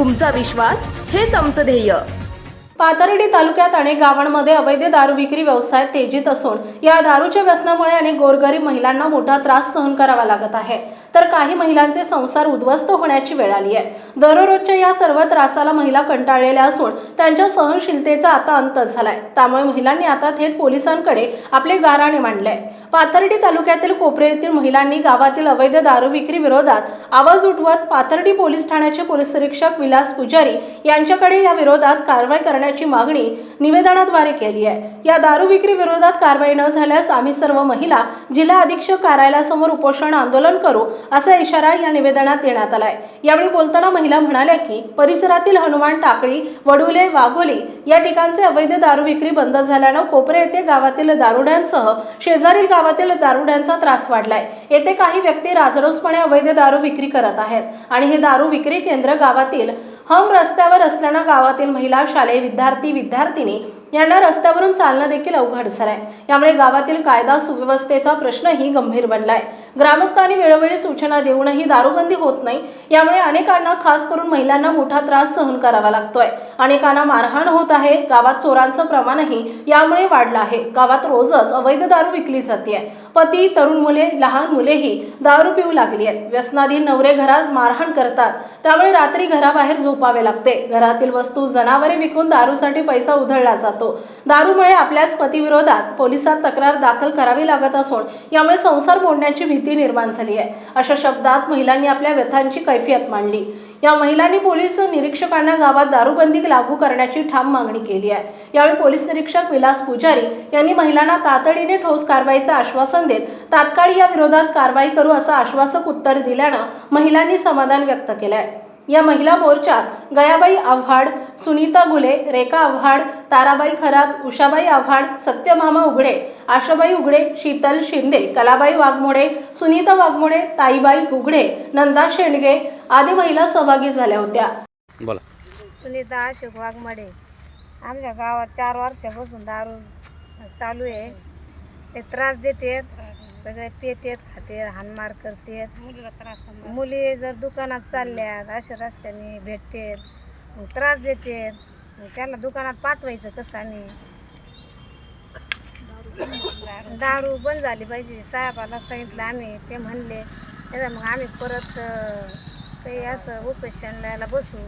तुमचा विश्वास हेच आमचं ध्येय. पाथर्डी तालुक्यात अनेक गावांमध्ये अवैध दारू विक्री व्यवसाय तेजीत असून या दारूच्या व्यसनामुळे अनेक गोरगरीब महिलांना मोठा त्रास सहन करावा लागत आहे. तर काही महिलांचे संसार उद्ध्वस्त होण्याची वेळ आली आहे. दररोजच्या या सर्व त्रासाला महिला कंटाळलेल्या असून त्यांच्या सहनशीलतेचा आता अंत झालाय. त्यामुळे महिलांनी आता थेट पोलिसांकडे आपले गाराणे मांडले. पाथर्डी तालुक्यातील कोपरे येथील महिलांनी गावातील अवैध दारू विक्री विरोधात आवाज उठवत पाथर्डी पोलीस ठाण्याचे पोलीस निरीक्षक विलास पुजारी यांच्याकडे या विरोधात कारवाई करण्याची मागणी निवेदनाद्वारे केली आहे. या दारू विक्री विरोधात कारवाई न झाल्यास आम्ही सर्व महिला जिल्हा अधीक्षक कार्यालयासमोर उपोषण आंदोलन करू असा इशारा या निवेदनात देण्यात आलाय. यावेळी बोलताना महिला म्हणाल्या की परिसरातील हनुमान टाकळी वडुले वाघोली या ठिकाणचे अवैध दारू विक्री बंद झाल्यानं कोपरे येथे गावातील दारुड्यांसह शेजारील गावातील दारुड्यांचा त्रास वाढलाय. येथे काही व्यक्ती राजरोसपणे अवैध दारू विक्री करत आहेत आणि हे दारू विक्री केंद्र गावातील हम रस्त्यावर असल्यानं गावातील महिला शालेय विद्यार्थी विद्यार्थिनी यांना रस्त्यावरून चालणं देखील अवघड झालंय. यामुळे गावातील कायदा सुव्यवस्थेचा प्रश्नही गंभीर बनलाय. ग्रामस्थांनी वेळोवेळी सूचना देऊनही दारूबंदी होत नाही. यामुळे अनेकांना खास करून महिलांना मोठा त्रास सहन करावा लागतोय. अनेकांना मारहाण होत आहे. गावात चोरांचं प्रमाणही यामुळे वाढलं आहे. गावात रोजच अवैध दारू विकली जाते पती तरुण मुले लहान मुलेही दारू पिऊ लागली आहेत व्यसनाधीन नवरे घरात मारहाण करतात. त्यामुळे रात्री घराबाहेर झोपावे लागते. घरातील वस्तू जनावरे विकून दारूसाठी पैसा उधळला जातो. दारूमुळे आपल्याच पतीविरोधात पोलिसात तक्रार दाखल करावी लागत असून यामुळे संसार मोडण्याची भीती निर्माण झाली आहे. अशा शब्दात महिलांनी आपल्या व्यथांची कैफियत मांडली. या महिलांनी पोलीस निरीक्षकांना गावात दारूबंदी लागू करण्याची ठाम मागणी केली आहे. यावेळी पोलीस निरीक्षक विलास पुजारी यांनी महिलांना तातडीने ठोस कारवाईचं आश्वासन देत तात्काळ या विरोधात कारवाई करू असं आश्वासक उत्तर दिल्यानं महिलांनी समाधान व्यक्त केलंय. या महिला मोर्चात गयाबाई आव्हाड सुनीता गुले रेखा आव्हाड ताराबाई खरात उषाबाई आव्हाड सत्यभामा उघडे आशाबाई उघडे शीतल शिंदे कलाबाई वाघमोडे सुनीता वाघमोडे ताईबाई उघडे नंदा शेंडगे आदी महिला सहभागी झाल्या होत्या. बोला. सुनीता अशोक वाघमडे. आमच्या गावात चार वर्षापासून दारू चालू आहे. ते त्रास देतात सगळे पेतेत खातेत हानमार करतात. मुली जर दुकानात चालल्यात अशा रस्त्याने भेटतात मग त्रास देतात. मग त्याला दुकानात पाठवायचं कसं आम्ही दारू बंद झाली पाहिजे. साहेबाला सांगितलं आम्ही ते म्हणले त्याचा मग आम्ही परत अं, काही असं उपेशनला बसू.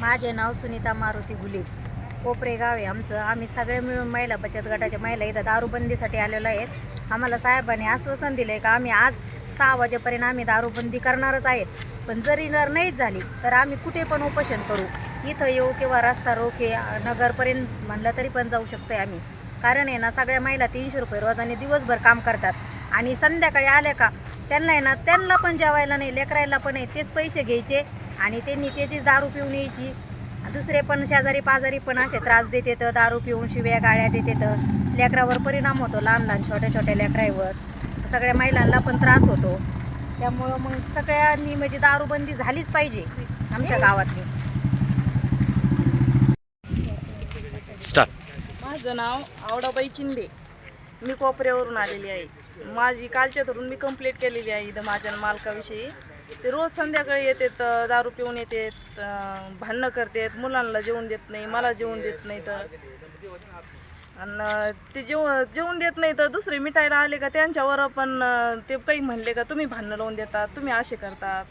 माझे नाव सुनीता मारुती गुले. कोपरे गाव आहे आमचं. आम्ही सगळे मिळून महिला बचत गटाच्या महिला इथं दारूबंदीसाठी आलेलो आहेत. आम्हाला साहेबांनी आश्वासन दिलं आहे का आम्ही आज सहा वाजेपर्यंत आम्ही दारूबंदी करणारच आहेत. पण जरी जर नाहीच झाली तर आम्ही कुठे पण उपोषण करू. इथं येऊ किंवा रस्ता रोखे नगरपर्यंत म्हणलं तरी पण जाऊ शकतो आहे आम्ही. कारण आहे ना सगळ्या महिला तीनशे रुपये रोजाने दिवसभर काम करतात. आणि संध्याकाळी आल्या का त्यांना आहे ना त्यांना पण जेवायला नाही लेकरायला पण आहे तेच पैसे घ्यायचे आणि त्यांनी त्याचीच दारू पिऊन यायची. दुसरे पण शेजारी पाजारी पण असे त्रास देतात दारू पिऊन शिव्या गाळ्या देतात लेकरावर परिणाम होतो लहान लहान छोट्या छोट्या लेकरावर सगळ्या महिलांना पण त्रास होतो. त्यामुळं मग सगळ्यांनी म्हणजे दारूबंदी झालीच पाहिजे आमच्या गावातली. माझं नाव आवडाबाई चिंदे मी कोपऱ्यावरून आलेली आहे. माझी कालच्या धरून मी कंप्लेंट केलेली आहे इथं माझ्या मालकाविषयी. ते रोज संध्याकाळी येतात दारू पिऊन येतात भांडणं करतात मुलांना जेवण देत नाही मला जेवण देत नाही तर. आणि ते जेव जेवण देत नाही तर दुसरे मिठायला आले का त्यांच्यावर पण ते काही म्हणले का तुम्ही भांडणं लावून देतात तुम्ही असे करतात.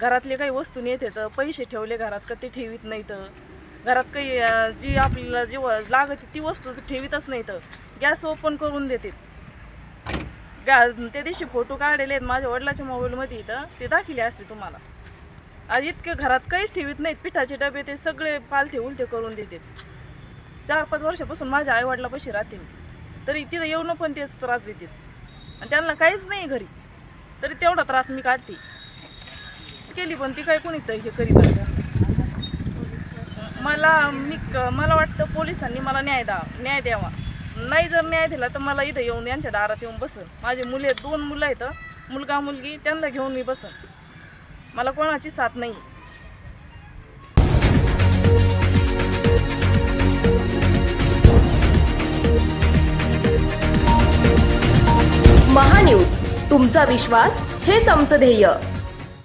घरातले काही वस्तू नेत येतं पैसे ठेवले घरात का ते ठेवीत नाही तर. घरात काही जी आपल्याला जेव लागते ती वस्तू ठेवीतच नाही तर. गॅस ओपन करून देतात गा त्या दिवशी फोटो काढलेले आहेत माझ्या वडिलाच्या मोबाईलमध्ये इथं. ते दाखिले असते तुम्हाला. आज इतके घरात काहीच ठेवीत नाहीत. पिठाचे डबे ते सगळे पालथे उलथे करून देतात चार पाच वर्षापासून माझ्या आईवडिलापाशी राहते मी. तरी तिथं येऊन पण तेच त्रास देतात आणि त्यांना काहीच नाही घरी. तरी तेवढा त्रास मी काढते. केली पण ती काय कोणी तर हे करीत मला मी क- मला वाटतं पोलिसांनी मला न्याय द्या न्याय द्यावा. नाही जर न्याय दिला तर मला इथं येऊन यांच्या दारात येऊन बसन. माझे मुले दोन मुलं आहेत मुलगा मुलगी त्यांना घेऊन मी बसन. मला कोणाची साथ नाही. महान्यूज तुमचा विश्वास हेच आमचं ध्येय.